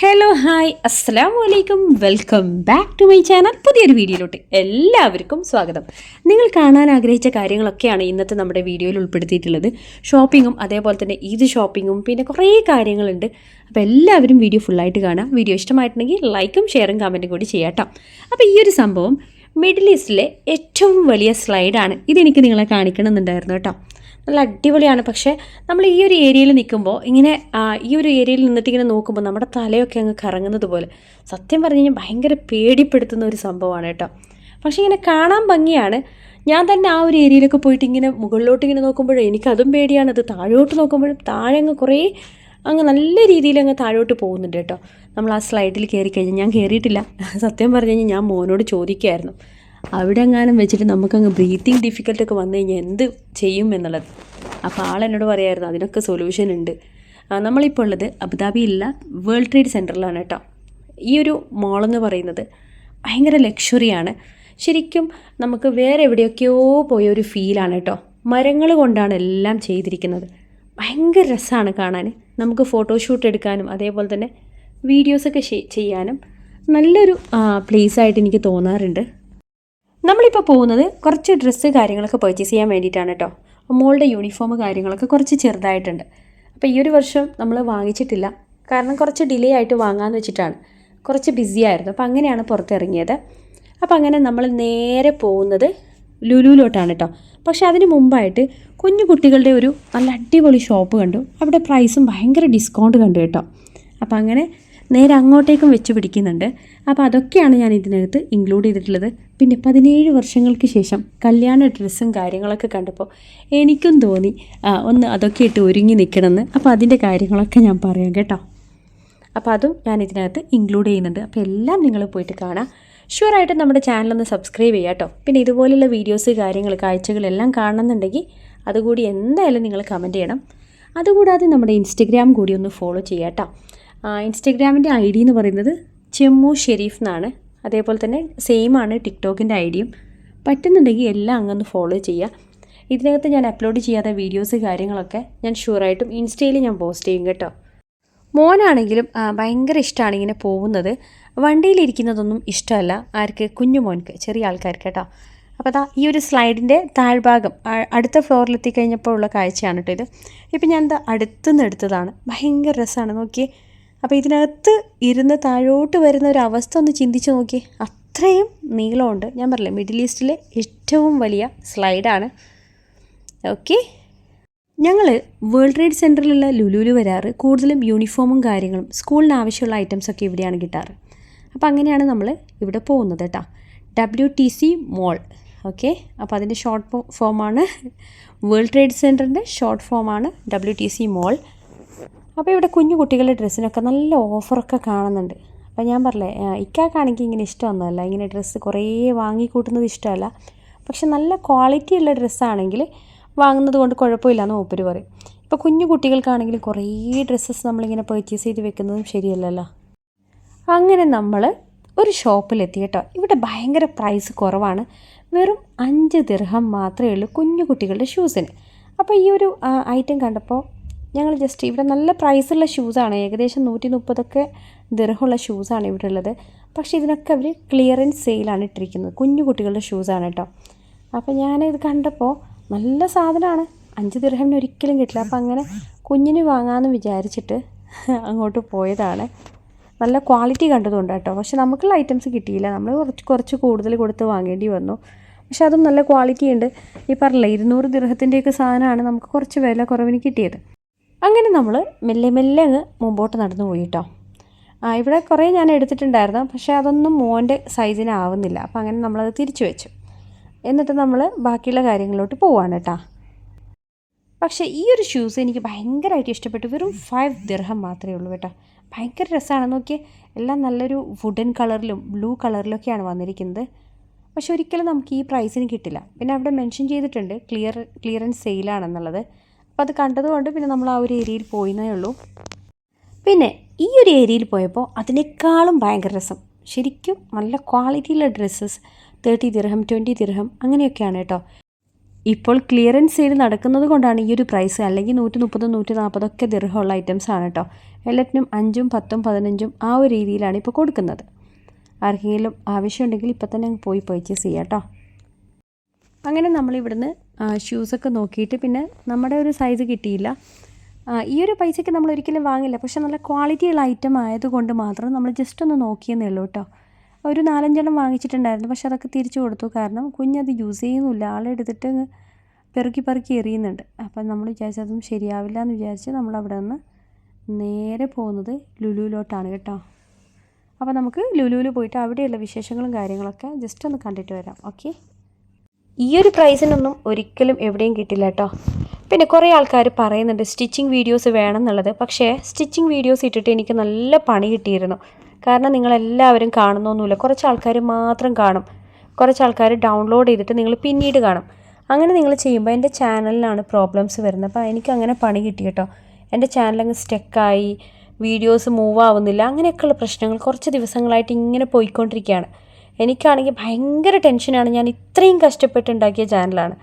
Hello hi അസ്സാം വലൈക്കും welcome back to my channel പുതിയൊരു വീഡിയോയിലോട്ട് എല്ലാവർക്കും സ്വാഗതം. നിങ്ങൾ കാണാൻ ആഗ്രഹിച്ച കാര്യങ്ങളൊക്കെയാണ് ഇന്നത്തെ നമ്മുടെ വീഡിയോയിൽ ഉൾപ്പെടുത്തിയിട്ടുള്ളത്. ഷോപ്പിങ്ങും അതേപോലെ തന്നെ ഈദ് ഷോപ്പിങ്ങും പിന്നെ കുറേ കാര്യങ്ങളുണ്ട്. അപ്പോൾ എല്ലാവരും വീഡിയോ ഫുള്ളായിട്ട് കാണാം. വീഡിയോ ഇഷ്ടമായിട്ടുണ്ടെങ്കിൽ ലൈക്കും ഷെയറും കമന്റും കൂടി ചെയ്യാട്ടോ. അപ്പോൾ ഈ ഒരു സംഭവം മിഡിൽ ഈസ്റ്റിലെ ഏറ്റവും വലിയ സ്ലൈഡാണ് ഇതെനിക്ക് നിങ്ങളെ കാണിക്കണമെന്നുണ്ടായിരുന്നു കേട്ടോ. നല്ല അടിപൊളിയാണ്. പക്ഷേ നമ്മൾ ഈ ഒരു ഏരിയയിൽ നിൽക്കുമ്പോൾ ഇങ്ങനെ ഈ ഒരു ഏരിയയിൽ നിന്നിട്ട് ഇങ്ങനെ നോക്കുമ്പോൾ നമ്മുടെ തലയൊക്കെ അങ്ങ് കറങ്ങുന്നത് പോലെ സത്യം പറഞ്ഞു കഴിഞ്ഞാൽ ഭയങ്കര പേടിപ്പെടുത്തുന്ന ഒരു സംഭവമാണ് കേട്ടോ. പക്ഷേ ഇങ്ങനെ കാണാൻ ഭംഗിയാണ്. ഞാൻ തന്നെ ആ ഒരു ഏരിയയിലൊക്കെ പോയിട്ട് ഇങ്ങനെ മുകളിലോട്ട് ഇങ്ങനെ നോക്കുമ്പോഴേ എനിക്കതും പേടിയാണ്. അത് താഴോട്ട് നോക്കുമ്പോഴും താഴെ അങ്ങ് കുറേ അങ്ങ് നല്ല രീതിയിൽ അങ്ങ് താഴോട്ട് പോകുന്നുണ്ട് കേട്ടോ. നമ്മൾ ആ സ്ലൈഡിൽ കയറി കഴിഞ്ഞാൽ ഞാൻ കയറിയിട്ടില്ല. സത്യം പറഞ്ഞു കഴിഞ്ഞാൽ ഞാൻ മോനോട് ചോദിക്കുമായിരുന്നു അവിടെ എങ്ങാനും വെച്ചിട്ട് നമുക്കങ്ങ് ബ്രീത്തിങ് ഡിഫിക്കൽട്ടൊക്കെ വന്നു കഴിഞ്ഞാൽ എന്ത് ചെയ്യും എന്നുള്ളത്. അപ്പോൾ ആളെന്നോട് പറയായിരുന്നു അതിനൊക്കെ സൊല്യൂഷൻ ഉണ്ട്. നമ്മളിപ്പോൾ ഉള്ളത് അബുദാബിയിലുള്ള വേൾഡ് ട്രേഡ് സെന്ററിലാണ് കേട്ടോ. ഈ ഒരു മോളെന്ന് പറയുന്നത് ഭയങ്കര ലക്ഷറിയാണ് ശരിക്കും നമുക്ക് വേറെ എവിടെയൊക്കെയോ പോയ ഒരു ഫീലാണ് കേട്ടോ. മരങ്ങൾ കൊണ്ടാണ് എല്ലാം ചെയ്തിരിക്കുന്നത്. ഭയങ്കര രസമാണ് കാണാൻ നമുക്ക് ഫോട്ടോഷൂട്ട് എടുക്കാനും അതേപോലെ തന്നെ വീഡിയോസൊക്കെ ചെയ്യാനും നല്ലൊരു പ്ലേസ് ആയിട്ട് എനിക്ക് തോന്നാറുണ്ട്. നമ്മളിപ്പോൾ പോകുന്നത് കുറച്ച് ഡ്രസ്സ് കാര്യങ്ങളൊക്കെ പർച്ചേസ് ചെയ്യാൻ വേണ്ടിയിട്ടാണ് കേട്ടോ മോളുടെ യൂണിഫോം കാര്യങ്ങളൊക്കെ കുറച്ച് ചെറുതായിട്ടുണ്ട്. അപ്പോൾ ഈ ഒരു വർഷം നമ്മൾ വാങ്ങിച്ചിട്ടില്ല. കാരണം കുറച്ച് ഡിലേ ആയിട്ട് വാങ്ങാമെന്ന് വെച്ചിട്ടാണ്. കുറച്ച് ബിസി ആയിരുന്നു. അപ്പോൾ അങ്ങനെയാണ് പുറത്തിറങ്ങിയത്. അപ്പോൾ അങ്ങനെ നമ്മൾ നേരെ പോകുന്നത് ലുലുവിലോട്ടാണ് കേട്ടോ പക്ഷേ അതിന് മുമ്പായിട്ട് കുഞ്ഞു കുട്ടികളുടെ ഒരു നല്ല അടിപൊളി ഷോപ്പ് കണ്ടു. അവിടെ പ്രൈസും ഭയങ്കര ഡിസ്കൗണ്ട് കണ്ടു കേട്ടോ. അപ്പോൾ അങ്ങനെ നേരെ അങ്ങോട്ടേക്കും വെച്ച് പിടിക്കുന്നുണ്ട്. അപ്പോൾ അതൊക്കെയാണ് ഞാൻ ഇതിനകത്ത് ഇൻക്ലൂഡ് ചെയ്തിട്ടുള്ളത്. പിന്നെ പതിനേഴ് വർഷങ്ങൾക്ക് ശേഷം കല്യാണ ഡ്രസ്സും കാര്യങ്ങളൊക്കെ കണ്ടപ്പോൾ എനിക്കും തോന്നി ഒന്ന് അതൊക്കെ ഇട്ട് ഒരുങ്ങി നിൽക്കണമെന്ന്. അപ്പോൾ അതിന്റെ കാര്യങ്ങളൊക്കെ ഞാൻ പറയാം കേട്ടോ. അപ്പോൾ അതും ഞാൻ ഇതിനകത്ത് ഇൻക്ലൂഡ് ചെയ്യുന്നുണ്ട്. അപ്പോൾ എല്ലാം നിങ്ങൾ പോയിട്ട് കാണാം. ഷുവറായിട്ട് നമ്മുടെ ചാനലൊന്ന് സബ്സ്ക്രൈബ് ചെയ്യുക കേട്ടോ. പിന്നെ ഇതുപോലുള്ള വീഡിയോസ് കാര്യങ്ങൾ കാഴ്ചകളെല്ലാം കാണണമെന്നുണ്ടെങ്കിൽ അതുകൂടി എന്തായാലും നിങ്ങൾ കമന്റ് ചെയ്യണം. അതുകൂടാതെ നമ്മുടെ ഇൻസ്റ്റഗ്രാം കൂടി ഒന്ന് ഫോളോ ചെയ്യാം കേട്ടോ. ഇൻസ്റ്റഗ്രാമിന്റെ ഐ ഡി എന്ന് പറയുന്നത് ചെമ്മു ഷെരീഫ് എന്നാണ്. അതേപോലെ തന്നെ സെയിം ആണ് ടിക്ടോക്കിന്റെ ഐഡിയും. ഡിയും പറ്റുന്നുണ്ടെങ്കിൽ എല്ലാം അങ്ങൊന്ന് ഫോളോ ചെയ്യുക. ഇതിനകത്ത് ഞാൻ അപ്ലോഡ് ചെയ്യാത്ത വീഡിയോസ് കാര്യങ്ങളൊക്കെ ഞാൻ ഷുവറായിട്ടും ഇൻസ്റ്റയിൽ ഞാൻ പോസ്റ്റ് ചെയ്യും കേട്ടോ. മോനാണെങ്കിലും ഭയങ്കര ഇഷ്ടമാണ് ഇങ്ങനെ പോകുന്നത്. വണ്ടിയിലിരിക്കുന്നതൊന്നും ഇഷ്ടമല്ല. ആർക്ക്? കുഞ്ഞു മോൻക്ക് ചെറിയ ആൾക്കാർക്ക് കേട്ടോ. അപ്പോൾ അതാ ഈ ഒരു സ്ലൈഡിന്റെ താഴ്ഭാഗം അടുത്ത ഫ്ലോറിലെത്തി കഴിഞ്ഞപ്പോൾ ഉള്ള കാഴ്ചയാണ് കേട്ടോ ഇത്. ഇപ്പം ഞാൻ എന്താ അടുത്തുനിന്ന് എടുത്തതാണ്. ഭയങ്കര രസമാണ് നോക്കിയേ അപ്പോൾ ഇതിനകത്ത് ഇരുന്ന് താഴോട്ട് വരുന്ന ഒരു അവസ്ഥ ഒന്ന് ചിന്തിച്ച് നോക്കിയേ. അത്രയും നീളമുണ്ട്. ഞാൻ പറഞ്ഞില്ലേ മിഡിൽ ഈസ്റ്റിലെ ഏറ്റവും വലിയ സ്ലൈഡാണ്. ഓക്കെ. ഞങ്ങൾ വേൾഡ് ട്രേഡ് സെന്ററിലുള്ള ലുലുലു വരാറ്. കൂടുതലും യൂണിഫോമും കാര്യങ്ങളും സ്കൂളിന് ആവശ്യമുള്ള ഐറ്റംസൊക്കെ ഇവിടെയാണ് കിട്ടാറ്. അപ്പോൾ അങ്ങനെയാണ് നമ്മൾ ഇവിടെ പോകുന്നത് കേട്ടോ. W T C mall okay. അപ്പോൾ അതിന്റെ ഷോർട്ട് ഫോമാണ് വേൾഡ് ട്രേഡ് സെന്ററിന്റെ ഷോർട്ട് ഫോമാണ് ഡബ്ല്യു ടി സി മോൾ അപ്പോൾ ഇവിടെ കുഞ്ഞു കുട്ടികളുടെ ഡ്രസ്സിനൊക്കെ നല്ല ഓഫറൊക്കെ കാണുന്നുണ്ട്. അപ്പോൾ ഞാൻ പറഞ്ഞേ ഇക്കാക്കാണെങ്കിൽ ഇങ്ങനെ ഇഷ്ടമൊന്നുമല്ല. ഇങ്ങനെ ഡ്രസ്സ് കുറേ വാങ്ങിക്കൂട്ടുന്നത് ഇഷ്ടമല്ല. പക്ഷെ നല്ല ക്വാളിറ്റി ഉള്ള ഡ്രസ്സാണെങ്കിൽ വാങ്ങുന്നത് കൊണ്ട് കുഴപ്പമില്ല എന്ന് മൂപ്പര് പറയും. ഇപ്പോൾ കുഞ്ഞു കുട്ടികൾക്കാണെങ്കിലും കുറേ ഡ്രസ്സസ് നമ്മളിങ്ങനെ പർച്ചേസ് ചെയ്ത് വെക്കുന്നതും ശരിയല്ലല്ലോ. അങ്ങനെ നമ്മൾ ഒരു ഷോപ്പിലെത്തി കേട്ടോ. ഇവിടെ ഭയങ്കര പ്രൈസ് കുറവാണ്. വെറും അഞ്ച് ദിർഹം മാത്രമേ ഉള്ളൂ കുഞ്ഞു കുട്ടികളുടെ ഷൂസിന് അപ്പോൾ ഈ ഒരു ഐറ്റം കണ്ടപ്പോൾ ഞങ്ങൾ ജസ്റ്റ് ഇവിടെ നല്ല പ്രൈസുള്ള ഷൂസാണ് ഏകദേശം നൂറ്റി മുപ്പതൊക്കെ ദീർഘമുള്ള ഷൂസാണ് ഇവിടെ ഉള്ളത്. പക്ഷേ ഇതിനൊക്കെ അവർ ക്ലിയറൻസ് സെയിലാണ് ഇട്ടിരിക്കുന്നത്. കുഞ്ഞു കുട്ടികളുടെ ഷൂസാണ് കേട്ടോ അപ്പോൾ ഞാനിത് കണ്ടപ്പോൾ നല്ല സാധനമാണ്. അഞ്ച് ദിർഹമിന് ഒരിക്കലും കിട്ടില്ല. അപ്പോൾ അങ്ങനെ കുഞ്ഞിന് വാങ്ങാമെന്ന് വിചാരിച്ചിട്ട് അങ്ങോട്ട് പോയതാണ്. നല്ല ക്വാളിറ്റി കണ്ടതുകൊണ്ട് കേട്ടോ പക്ഷെ നമുക്കുള്ള ഐറ്റംസ് കിട്ടിയില്ല. നമ്മൾ കുറച്ച് കുറച്ച് കൂടുതൽ കൊടുത്ത് വാങ്ങേണ്ടി വന്നു. പക്ഷെ അതും നല്ല ക്വാളിറ്റി ഉണ്ട്. ഈ പറഞ്ഞില്ല ഇരുന്നൂറ് ദീർഘത്തിന്റെയൊക്കെ സാധനമാണ് നമുക്ക് കുറച്ച് വില കുറവിന് കിട്ടിയത്. അങ്ങനെ നമ്മൾ മെല്ലെ മെല്ലെ അങ്ങ് മുമ്പോട്ട് നടന്നു പോയി കേട്ടോ ആ ഇവിടെ കുറേ ഞാൻ എടുത്തിട്ടുണ്ടായിരുന്നു പക്ഷേ അതൊന്നും മോന്റെ സൈസിന് ആവുന്നില്ല അപ്പോൾ അങ്ങനെ നമ്മളത് തിരിച്ചു വെച്ചു. എന്നിട്ട് നമ്മൾ ബാക്കിയുള്ള കാര്യങ്ങളിലോട്ട് പോവാണ് കേട്ടോ പക്ഷേ ഈ ഒരു ഷൂസ് എനിക്ക് ഭയങ്കരമായിട്ട് ഇഷ്ടപ്പെട്ടു. വെറും ഫൈവ് ദിർഹം മാത്രമേ ഉള്ളൂ കേട്ടോ. ഭയങ്കര രസമാണ്. നോക്കിയേ എല്ലാം നല്ലൊരു വുഡൻ കളറിലും ബ്ലൂ കളറിലൊക്കെയാണ് വന്നിരിക്കുന്നത്. പക്ഷെ ഒരിക്കലും നമുക്ക് ഈ പ്രൈസിന് കിട്ടില്ല. പിന്നെ അവിടെ മെൻഷൻ ചെയ്തിട്ടുണ്ട് ക്ലിയർ ക്ലിയറൻസ് സെയിലാണെന്നുള്ളത് അപ്പോൾ അത് കണ്ടതുകൊണ്ട് പിന്നെ നമ്മൾ ആ ഒരു ഏരിയയിൽ പോയിന്നേ ഉള്ളൂ. പിന്നെ ഈ ഒരു ഏരിയയിൽ പോയപ്പോൾ അതിനേക്കാളും ഭയങ്കര രസം. ശരിക്കും നല്ല ക്വാളിറ്റിയുള്ള ഡ്രസ്സസ് തേർട്ടി ദിർഹം ട്വന്റി ദിർഹം അങ്ങനെയൊക്കെയാണ് കേട്ടോ. ഇപ്പോൾ ക്ലിയറൻസ് സെയിൽ നടക്കുന്നത് കൊണ്ടാണ് ഈ ഒരു പ്രൈസ് അല്ലെങ്കിൽ നൂറ്റി മുപ്പതും നൂറ്റി നാൽപ്പതൊക്കെ ദീർഘമുള്ള ഐറ്റംസ് ആണ് കേട്ടോ. എല്ലാറ്റിനും അഞ്ചും പത്തും പതിനഞ്ചും ആ ഒരു രീതിയിലാണ് ഇപ്പോൾ കൊടുക്കുന്നത്. ആർക്കെങ്കിലും ആവശ്യമുണ്ടെങ്കിൽ ഇപ്പം തന്നെ പോയി പർച്ചേസ് ചെയ്യാം കേട്ടോ. അങ്ങനെ നമ്മളിവിടുന്ന് ഷൂസൊക്കെ നോക്കിയിട്ട് പിന്നെ നമ്മുടെ ഒരു സൈസ് കിട്ടിയില്ല. ഈ ഒരു പൈസയ്ക്ക് നമ്മൾ ഒരിക്കലും വാങ്ങില്ല. പക്ഷെ നല്ല ക്വാളിറ്റിയുള്ള ഐറ്റം ആയതുകൊണ്ട് മാത്രം നമ്മൾ ജസ്റ്റ് ഒന്ന് നോക്കിയെന്നേ ഉള്ളൂ കേട്ടോ ഒരു നാലഞ്ചെണ്ണം വാങ്ങിച്ചിട്ടുണ്ടായിരുന്നു. പക്ഷെ അതൊക്കെ തിരിച്ചു കൊടുത്തു. കാരണം കുഞ്ഞത് യൂസ് ചെയ്യുന്നില്ല. ആളെടുത്തിട്ട് പെറുക്കി പെറുക്കി എറിയുന്നുണ്ട്. അപ്പം നമ്മൾ വിചാരിച്ചതും ശരിയാവില്ല എന്ന് വിചാരിച്ച് നമ്മൾ അവിടെ നിന്ന് നേരെ പോകുന്നത് ലുലുവിലോട്ടാണ് കേട്ടോ. അപ്പോൾ നമുക്ക് ലുലുവിൽ പോയിട്ട് അവിടെയുള്ള വിശേഷങ്ങളും കാര്യങ്ങളൊക്കെ ജസ്റ്റ് ഒന്ന് കണ്ടിട്ട് വരാം. ഓക്കെ? ഈ ഒരു പ്രൈസിനൊന്നും ഒരിക്കലും എവിടെയും കിട്ടില്ല കേട്ടോ. പിന്നെ കുറേ ആൾക്കാർ പറയുന്നുണ്ട് സ്റ്റിച്ചിങ് വീഡിയോസ് വേണം എന്നുള്ളത് പക്ഷേ സ്റ്റിച്ചിങ് വീഡിയോസ് ഇട്ടിട്ട് എനിക്ക് നല്ല പണി കിട്ടിയിരുന്നു. കാരണം നിങ്ങളെല്ലാവരും കാണുന്നൊന്നുമില്ല. കുറച്ച് ആൾക്കാർ മാത്രം കാണും. കുറച്ച് ആൾക്കാർ ഡൗൺലോഡ് ചെയ്തിട്ട് നിങ്ങൾ പിന്നീട് കാണും. അങ്ങനെ നിങ്ങൾ ചെയ്യുമ്പോൾ എന്റെ ചാനലിലാണ് പ്രോബ്ലംസ് വരുന്നത്. അപ്പോൾ എനിക്ക് അങ്ങനെ പണി കിട്ടി കേട്ടോ. എന്റെ ചാനൽ ചാനലങ്ങ് സ്റ്റക്കായി വീഡിയോസ് മൂവ് ആവുന്നില്ല. അങ്ങനെയൊക്കെയുള്ള പ്രശ്നങ്ങൾ കുറച്ച് ദിവസങ്ങളായിട്ട് ഇങ്ങനെ പോയിക്കൊണ്ടിരിക്കുകയാണ്. എനിക്കാണെങ്കിൽ ഭയങ്കര ടെൻഷനാണ്. ഞാൻ ഇത്രയും കഷ്ടപ്പെട്ടുണ്ടാക്കിയ ചാനലാണ്.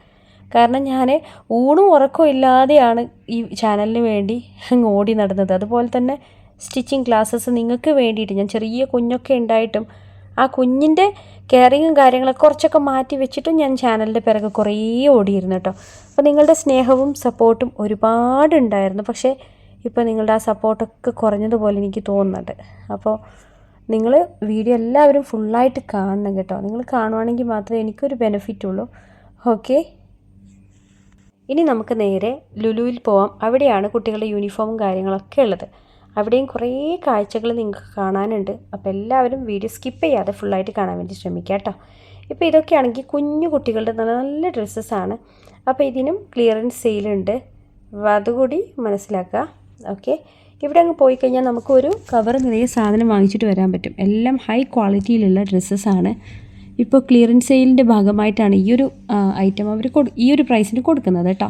കാരണം ഞാൻ ഊണും ഉറക്കവും ഇല്ലാതെയാണ് ഈ ചാനലിന് വേണ്ടി അങ്ങ് ഓടി നടന്നത്. അതുപോലെ തന്നെ സ്റ്റിച്ചിങ് ക്ലാസ്സസ് നിങ്ങൾക്ക് വേണ്ടിയിട്ട് ഞാൻ ചെറിയ കുഞ്ഞൊക്കെ ഉണ്ടായിട്ടും ആ കുഞ്ഞിന്റെ കെയറിങ്ങും കാര്യങ്ങളൊക്കെ കുറച്ചൊക്കെ മാറ്റി വെച്ചിട്ടും ഞാൻ ചാനലിന്റെ പിറകെ കുറേ ഓടിയിരുന്നു കേട്ടോ. അപ്പോൾ നിങ്ങളുടെ സ്നേഹവും സപ്പോർട്ടും ഒരുപാടുണ്ടായിരുന്നു. പക്ഷേ ഇപ്പോൾ നിങ്ങളുടെ ആ സപ്പോർട്ടൊക്കെ കുറഞ്ഞതുപോലെ എനിക്ക് തോന്നുന്നുണ്ട്. അപ്പോൾ നിങ്ങൾ വീഡിയോ എല്ലാവരും ഫുള്ളായിട്ട് കാണണം കേട്ടോ. നിങ്ങൾ കാണുവാണെങ്കിൽ മാത്രമേ എനിക്കൊരു ബെനിഫിറ്റ് ഉള്ളൂ. ഓക്കെ ഇനി നമുക്ക് നേരെ ലുലുവിൽ പോവാം. അവിടെയാണ് കുട്ടികളുടെ യൂണിഫോമും കാര്യങ്ങളൊക്കെ ഉള്ളത്. അവിടെയും കുറേ കാഴ്ചകൾ നിങ്ങൾക്ക് കാണാനുണ്ട്. അപ്പോൾ എല്ലാവരും വീഡിയോ സ്കിപ്പ് ചെയ്യാതെ ഫുള്ളായിട്ട് കാണാൻ വേണ്ടി ശ്രമിക്കുക കേട്ടോ. ഇപ്പോൾ ഇതൊക്കെയാണെങ്കിൽ കുഞ്ഞു കുട്ടികളുടെ നല്ല നല്ല ഡ്രസ്സസ്സാണ് അപ്പോൾ ഇതിനും ക്ലിയറൻസ് സെയിലുണ്ട് അപ്പോൾ അതുകൂടി മനസ്സിലാക്കുക. ഓക്കെ ഇവിടെ അങ്ങ് പോയി കഴിഞ്ഞാൽ നമുക്കൊരു കവർ നിറയെ സാധനം വാങ്ങിച്ചിട്ട് വരാൻ പറ്റും. എല്ലാം ഹൈ ക്വാളിറ്റിയിലുള്ള ഡ്രസ്സസ്സാണ് ഇപ്പോൾ ക്ലിയറൻസ് സെയിലിന്റെ ഭാഗമായിട്ടാണ് ഈ ഒരു ഐറ്റം അവർ കൊടു ഈ ഒരു പ്രൈസിന് കൊടുക്കുന്നത് കേട്ടോ.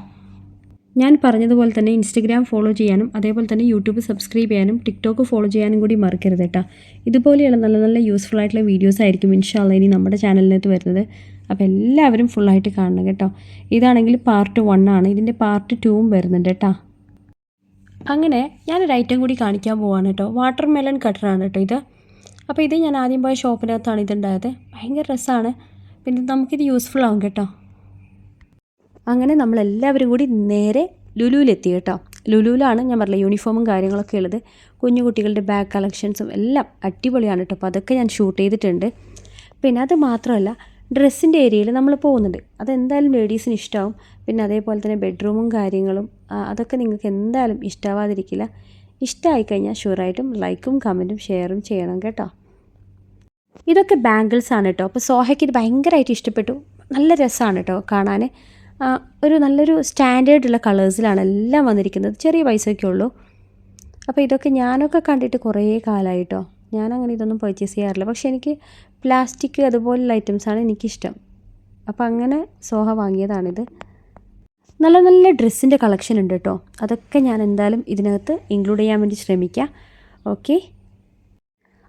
ഞാൻ പറഞ്ഞതുപോലെ തന്നെ ഇൻസ്റ്റഗ്രാം ഫോളോ ചെയ്യാനും അതേപോലെ തന്നെ യൂട്യൂബ് സബ്സ്ക്രൈബ് ചെയ്യാനും ടിക്ടോക്ക് ഫോളോ ചെയ്യാനും കൂടി മറക്കരുത് കേട്ടോ. ഇതുപോലെയുള്ള നല്ല നല്ല യൂസ്ഫുൾ ആയിട്ടുള്ള വീഡിയോസ് ആയിരിക്കും ഇൻഷാല്ല ഇനി നമ്മുടെ ചാനലിനകത്ത് വരുന്നത്. അപ്പോൾ എല്ലാവരും ഫുള്ളായിട്ട് കാണണം കേട്ടോ. ഇതാണെങ്കിൽ പാർട്ട് വൺ ആണ്. ഇതിന്റെ പാർട്ട് ടൂവും വരുന്നുണ്ട് കേട്ടോ. അങ്ങനെ ഞാനൊരു ഐറ്റം കൂടി കാണിക്കാൻ പോവാണ് കേട്ടോ വാട്ടർ മെലൺ കട്ടറാണ് കേട്ടോ ഇത്. അപ്പോൾ ഇത് ഞാൻ ആദ്യം പോയ ഷോപ്പിനകത്താണ് ഇതുണ്ടായത് ഭയങ്കര രസമാണ് പിന്നെ നമുക്കിത് യൂസ്ഫുൾ ആവും കേട്ടോ. അങ്ങനെ നമ്മളെല്ലാവരും കൂടി നേരെ ലുലുവിലെത്തി കേട്ടോ. ലുലുവിലാണ് ഞാൻ പറഞ്ഞത് യൂണിഫോമും കാര്യങ്ങളൊക്കെ ഉള്ളത്. കുഞ്ഞു കുട്ടികളുടെ ബാഗ് കളക്ഷൻസും എല്ലാം അടിപൊളിയാണ് കേട്ടോ അപ്പോൾ അതൊക്കെ ഞാൻ ഷൂട്ട് ചെയ്തിട്ടുണ്ട്. പിന്നെ അത് മാത്രമല്ല ഡ്രസ്സിന്റെ ഏരിയയിൽ നമ്മൾ പോകുന്നുണ്ട്. അതെന്തായാലും ലേഡീസിന് ഇഷ്ടമാവും പിന്നെ അതേപോലെ തന്നെ ബെഡ്റൂമും കാര്യങ്ങളും അതൊക്കെ നിങ്ങൾക്ക് എന്തായാലും ഇഷ്ടമാവാതിരിക്കില്ല ഇഷ്ടമായി കഴിഞ്ഞാൽ ഷുവറായിട്ടും ലൈക്കും കമന്റും ഷെയറും ചെയ്യണം കേട്ടോ. ഇതൊക്കെ ബാംഗിൾസ് ആണ് കേട്ടോ. അപ്പോൾ സോഹയ്ക്ക് ഇത് ഭയങ്കരമായിട്ട് ഇഷ്ടപ്പെട്ടു. നല്ല രസമാണ് കേട്ടോ കാണാൻ ഒരു നല്ലൊരു സ്റ്റാൻഡേർഡ് ഉള്ള കളേഴ്സിലാണ് എല്ലാം വന്നിരിക്കുന്നത്. ചെറിയ പൈസയൊക്കെ ഉള്ളൂ. അപ്പോൾ ഇതൊക്കെ ഞാനൊക്കെ കണ്ടിട്ട് കുറേ കാലമായി കേട്ടോ. ഞാനങ്ങനെ ഇതൊന്നും പർച്ചേസ് ചെയ്യാറില്ല. പക്ഷേ എനിക്ക് പ്ലാസ്റ്റിക് അതുപോലുള്ള ഐറ്റംസാണ് എനിക്കിഷ്ടം. അപ്പോൾ അങ്ങനെ സോഹ വാങ്ങിയതാണിത്. നല്ല നല്ല ഡ്രസ്സിന്റെ കളക്ഷൻ ഉണ്ട് കേട്ടോ അതൊക്കെ ഞാൻ എന്തായാലും ഇതിനകത്ത് ഇൻക്ലൂഡ് ചെയ്യാൻ വേണ്ടി ശ്രമിക്കാം. ഓക്കെ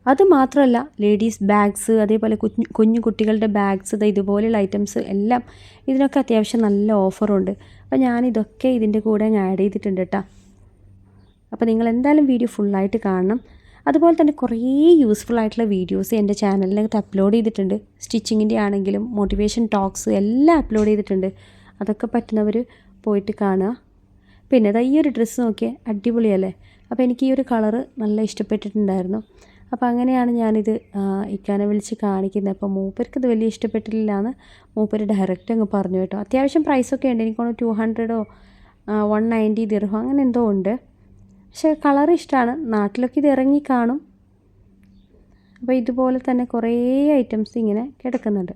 അത് മാത്രമല്ല ലേഡീസ് ബാഗ്സ് അതേപോലെ കുഞ്ഞു കുഞ്ഞു കുട്ടികളുടെ ബാഗ്സ് ഇത് ഇതുപോലെയുള്ള ഐറ്റംസ് എല്ലാം ഇതിനൊക്കെ അത്യാവശ്യം നല്ല ഓഫറുണ്ട് അപ്പോൾ ഞാനിതൊക്കെ ഇതിന്റെ കൂടെ ആഡ് ചെയ്തിട്ടുണ്ട് കേട്ടോ അപ്പോൾ നിങ്ങൾ എന്തായാലും വീഡിയോ ഫുള്ളായിട്ട് കാണണം. അതുപോലെ തന്നെ കുറേ യൂസ്ഫുൾ ആയിട്ടുള്ള വീഡിയോസ് എന്റെ ചാനലിനകത്ത് അപ്ലോഡ് ചെയ്തിട്ടുണ്ട്. സ്റ്റിച്ചിങ്ങിന്റെ ആണെങ്കിലും മോട്ടിവേഷൻ ടോക്സ് എല്ലാം അപ്ലോഡ് ചെയ്തിട്ടുണ്ട്. അതൊക്കെ പറ്റുന്നവർ പോയിട്ട് കാണുക. പിന്നെ ദാ ഈ ഒരു ഡ്രസ്സ് നോക്കിയാൽ അടിപൊളിയല്ലേ? അപ്പോൾ എനിക്ക് ഈ ഒരു കളറ് നല്ല ഇഷ്ടപ്പെട്ടിട്ടുണ്ടായിരുന്നു. അപ്പോൾ അങ്ങനെയാണ് ഞാനിത് ഇക്കാനെ വിളിച്ച് കാണിക്കുന്നത്. അപ്പോൾ മൂപ്പർക്ക് ഇത് വലിയ ഇഷ്ടപ്പെട്ടില്ല എന്ന് മൂപ്പര് ഡയറക്റ്റ് അങ്ങ് പറഞ്ഞു കേട്ടോ. അത്യാവശ്യം പ്രൈസൊക്കെ ഉണ്ട്. എനിക്കൊന്ന് ടു ഹൺഡ്രഡോ വൺ നയന്റി ദിർഹോ അങ്ങനെ എന്തോ ഉണ്ട്. പക്ഷേ കളർ ഇഷ്ടമാണ് നാട്ടിലൊക്കെ ഇത് ഇറങ്ങി കാണും. അപ്പോൾ ഇതുപോലെ തന്നെ കുറേ ഐറ്റംസ് ഇങ്ങനെ കിടക്കുന്നുണ്ട്.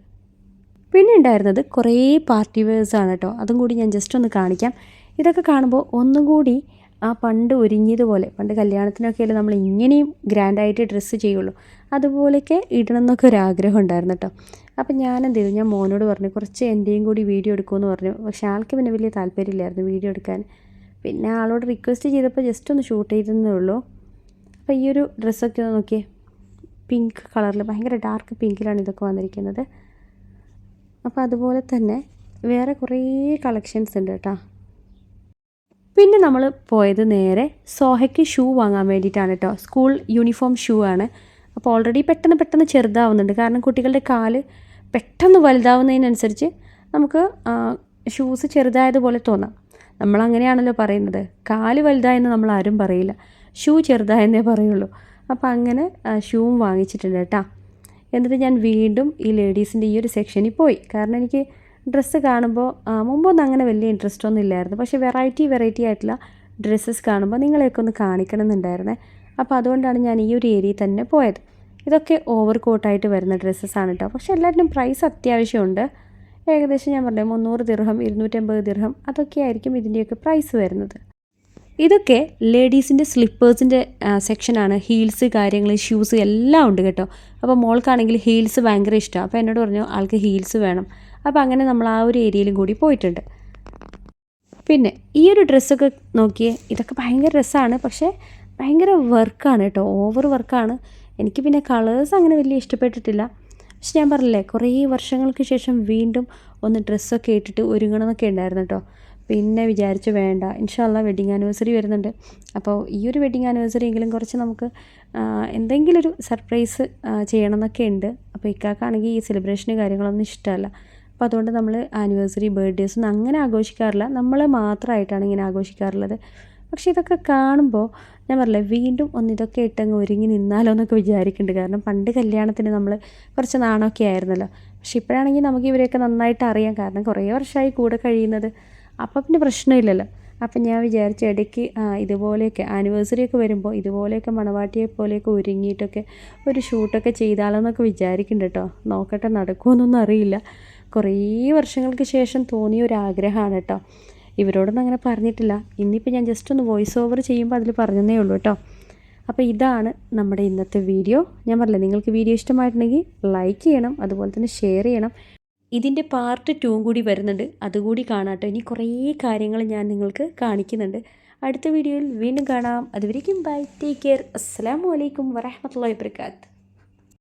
പിന്നെ ഉണ്ടായിരുന്നത് കുറേ പാർട്ടി വെയേഴ്സാണ് കേട്ടോ. അതും കൂടി ഞാൻ ജസ്റ്റ് ഒന്ന് കാണിക്കാം. ഇതൊക്കെ കാണുമ്പോൾ ഒന്നും കൂടി ആ പണ്ട് ഒരുങ്ങിയതുപോലെ പണ്ട് കല്യാണത്തിനൊക്കെ അല്ലേ നമ്മൾ ഇങ്ങനെയും ഗ്രാൻഡായിട്ട് ഡ്രസ്സ് ചെയ്യുള്ളൂ അതുപോലെയൊക്കെ ഇടണം എന്നൊക്കെ ഒരു ആഗ്രഹം ഉണ്ടായിരുന്നു കേട്ടോ. അപ്പം ഞാൻ എന്ത് ചെയ്തു? ഞാൻ മോനോട് പറഞ്ഞു കുറച്ച് എന്റെയും കൂടി വീഡിയോ എടുക്കുമെന്ന് പറഞ്ഞു. പക്ഷേ ആൾക്ക് പിന്നെ വലിയ താല്പര്യമില്ലായിരുന്നു വീഡിയോ എടുക്കാൻ. പിന്നെ ആളോട് റിക്വസ്റ്റ് ചെയ്തപ്പോൾ ജസ്റ്റ് ഒന്ന് ഷൂട്ട് ചെയ്തതേ ഉള്ളൂ. അപ്പോൾ ഈ ഒരു ഡ്രസ്സൊക്കെ ഒന്ന് നോക്കിയേ. പിങ്ക് കളറിൽ ഭയങ്കര ഡാർക്ക് പിങ്കിലാണ് ഇതൊക്കെ വന്നിരിക്കുന്നത്. അപ്പോൾ അതുപോലെ തന്നെ വേറെ കുറേ കളക്ഷൻസ് ഉണ്ട് കേട്ടോ. പിന്നെ നമ്മൾ പോയത് നേരെ സോഹയ്ക്ക് ഷൂ വാങ്ങാൻ വേണ്ടിയിട്ടാണ് കേട്ടോ. സ്കൂൾ യൂണിഫോം ഷൂ ആണ്. അപ്പോൾ ഓൾറെഡി പെട്ടെന്ന് പെട്ടെന്ന് ചെറുതാവുന്നുണ്ട്. കാരണം കുട്ടികളുടെ കാൽ പെട്ടെന്ന് വലുതാവുന്നതിനനുസരിച്ച് നമുക്ക് ഷൂസ് ചെറുതായതുപോലെ തോന്നാം. നമ്മൾ അങ്ങനെയാണല്ലോ പറയുന്നത്. കാൽ വലുതായെന്ന് നമ്മൾ ആരും പറയില്ല. ഷൂ ചെറുതായെന്നേ പറയുള്ളൂ. അപ്പോൾ അങ്ങനെ ഷൂവും വാങ്ങിച്ചിട്ടുണ്ട് കേട്ടോ. എന്നിട്ട് ഞാൻ വീണ്ടും ഈ ലേഡീസിന്റെ ഈ ഒരു സെക്ഷനിൽ പോയി. കാരണം എനിക്ക് ഡ്രസ്സ് കാണുമ്പോൾ മുമ്പൊന്നും അങ്ങനെ വലിയ ഇൻട്രസ്റ്റ് ഒന്നും ഇല്ലായിരുന്നു. പക്ഷേ വെറൈറ്റി വെറൈറ്റി ആയിട്ടുള്ള ഡ്രസ്സസ് കാണുമ്പോൾ നിങ്ങളെയൊക്കെ ഒന്ന് കാണിക്കണം എന്നുണ്ടായിരുന്നെ. അപ്പോൾ അതുകൊണ്ടാണ് ഞാൻ ഈ ഒരു ഏരിയയിൽ തന്നെ പോയത്. ഇതൊക്കെ ഓവർ കോട്ടായിട്ട് വരുന്ന ഡ്രസ്സസ് ആണ് കേട്ടോ. പക്ഷേ എല്ലാവരുടെയും പ്രൈസ് അത്യാവശ്യമുണ്ട്. ഏകദേശം ഞാൻ പറഞ്ഞു മുന്നൂറ് ദിർഹം ഇരുന്നൂറ്റമ്പത് ദിർഹം അതൊക്കെ ആയിരിക്കും ഇതിന്റെയൊക്കെ പ്രൈസ് വരുന്നത്. ഇതൊക്കെ ലേഡീസിന്റെ സ്ലിപ്പേഴ്സിന്റെ സെക്ഷനാണ് ഹീൽസ് കാര്യങ്ങൾ ഷൂസ് എല്ലാം ഉണ്ട് കേട്ടോ. അപ്പോൾ മോൾക്കാണെങ്കിൽ ഹീൽസ് ഭയങ്കര ഇഷ്ടമാണ് അപ്പോൾ എന്നോട് പറഞ്ഞു ആൾക്ക് ഹീൽസ് വേണം. അപ്പോൾ അങ്ങനെ നമ്മൾ ആ ഒരു ഏരിയയിലും കൂടി പോയിട്ടുണ്ട്. പിന്നെ ഈ ഒരു ഡ്രസ്സൊക്കെ നോക്കിയേ ഇതൊക്കെ ഭയങ്കര രസമാണ് പക്ഷേ ഭയങ്കര വർക്കാണ് കേട്ടോ. ഓവർ വർക്കാണ് എനിക്ക് പിന്നെ കളേഴ്സ് അങ്ങനെ വലിയ ഇഷ്ടപ്പെട്ടിട്ടില്ല. പക്ഷെ ഞാൻ പറഞ്ഞില്ലേ കുറേ വർഷങ്ങൾക്ക് ശേഷം വീണ്ടും ഒന്ന് ഡ്രസ്സൊക്കെ ഇട്ടിട്ട് ഒരുങ്ങണമെന്നൊക്കെ ഉണ്ടായിരുന്നു കേട്ടോ. പിന്നെ വിചാരിച്ചു വേണ്ട ഇൻഷാല്ല വെഡിങ് ആനിവേഴ്സറി വരുന്നുണ്ട്. അപ്പോൾ ഈ ഒരു വെഡിങ് ആനിവേഴ്സറി എങ്കിലും കുറച്ച് നമുക്ക് എന്തെങ്കിലും ഒരു സർപ്രൈസ് ചെയ്യണം എന്നൊക്കെ ഉണ്ട്. അപ്പോൾ ഇക്കാക്കാണെങ്കിൽ ഈ സെലിബ്രേഷന് കാര്യങ്ങളൊന്നും ഇഷ്ടമല്ല. അപ്പോൾ അതുകൊണ്ട് നമ്മൾ ആനിവേഴ്സറി ബർത്ത്ഡേസ് ഒന്നും അങ്ങനെ ആഘോഷിക്കാറില്ല. നമ്മൾ മാത്രമായിട്ടാണ് ഇങ്ങനെ ആഘോഷിക്കാറുള്ളത്. പക്ഷേ ഇതൊക്കെ കാണുമ്പോൾ ഞാൻ പറഞ്ഞില്ലേ വീണ്ടും ഒന്ന് ഇതൊക്കെ ഇട്ടങ്ങ് ഒരുങ്ങി നിന്നാലോ എന്നൊക്കെ വിചാരിക്കുന്നുണ്ട് കാരണം പണ്ട് കല്യാണത്തിന് നമ്മൾ കുറച്ച് നാണമൊക്കെ ആയിരുന്നല്ലോ. പക്ഷെ ഇപ്പോഴാണെങ്കിൽ നമുക്ക് ഇവരെയൊക്കെ നന്നായിട്ട് അറിയാം. കാരണം കുറേ വർഷമായി കൂടെ കഴിയുന്നത്. അപ്പം പിന്നെ പ്രശ്നമില്ലല്ലോ. അപ്പം ഞാൻ വിചാരിച്ച ഇടയ്ക്ക് ഇതുപോലെയൊക്കെ ആനിവേഴ്സറി ഒക്കെ വരുമ്പോൾ ഇതുപോലെയൊക്കെ മണവാട്ടിയെ പോലെയൊക്കെ ഒരുങ്ങിയിട്ടൊക്കെ ഒരു ഷൂട്ടൊക്കെ ചെയ്താലോ എന്നൊക്കെ വിചാരിക്കുന്നുണ്ട് കേട്ടോ. നോക്കട്ടെ നടക്കുമെന്നൊന്നും അറിയില്ല. കുറേ വർഷങ്ങൾക്ക് ശേഷം തോന്നിയ ഒരു ആഗ്രഹമാണ് കേട്ടോ. ഇവരോടൊന്നും അങ്ങനെ പറഞ്ഞിട്ടില്ല. ഇന്നിപ്പോൾ ഞാൻ ജസ്റ്റ് ഒന്ന് വോയിസ് ഓവർ ചെയ്യുമ്പോൾ അതിൽ പറഞ്ഞതേ ഉള്ളൂ കേട്ടോ. അപ്പോൾ ഇതാണ് നമ്മുടെ ഇന്നത്തെ വീഡിയോ. ഞാൻ പറഞ്ഞില്ല നിങ്ങൾക്ക് വീഡിയോ ഇഷ്ടമായിട്ടുണ്ടെങ്കിൽ ലൈക്ക് ചെയ്യണം അതുപോലെ തന്നെ ഷെയർ ചെയ്യണം. ഇതിന്റെ പാർട്ട് ടൂവും കൂടി വരുന്നുണ്ട്. അതുകൂടി കാണാട്ടോ ഇനി കുറേ കാര്യങ്ങൾ ഞാൻ നിങ്ങൾക്ക് കാണിക്കുന്നുണ്ട്. അടുത്ത വീഡിയോയിൽ വീണ്ടും കാണാം. അതുവരേക്കും ബൈ ടേക്ക് കെയർ അസ്സാം വലൈക്കും വരഹമത്തല്ലാ വാബർക്കാത്ത്